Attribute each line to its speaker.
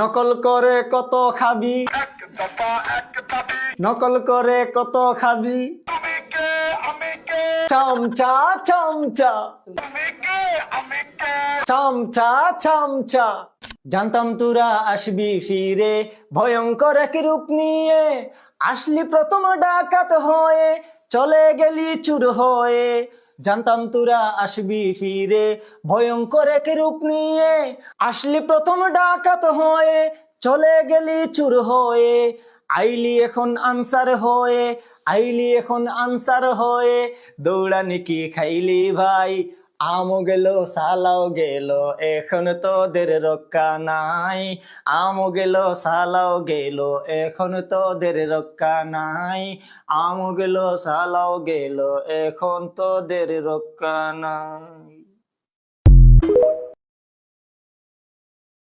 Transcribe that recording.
Speaker 1: নকল করে কত খাবি? নকল করে কত খাবি? চামচা চামচা। চামচা চামচা। জানতাম তোরা আসবি ফিরে, ভয়ঙ্কর এক রূপ নিয়ে। আসলি প্রথম ডাকাত হয়ে, চলে গেলি চুর হয়ে। জানতাম তোরা আসবি ফিরে। ভয়ঙ্কর এক রূপ নিয়ে আসলি প্রথম ডাকাত হয়ে, চলে গেলি চুর হয়ে। আইলি এখন আনসার হয়ে, আইলি এখন আনসার হয়ে। দৌড়ানি কি খাইলি ভাই? আমও গেল, সালাও গেল, এখন তোদের রক্ষা নাই। আমও গেল, সালাও গেল, এখন তোদের রক্ষা নাই। আমও গেল, সালাও গেল, এখন তোদের রক্ষা নাই।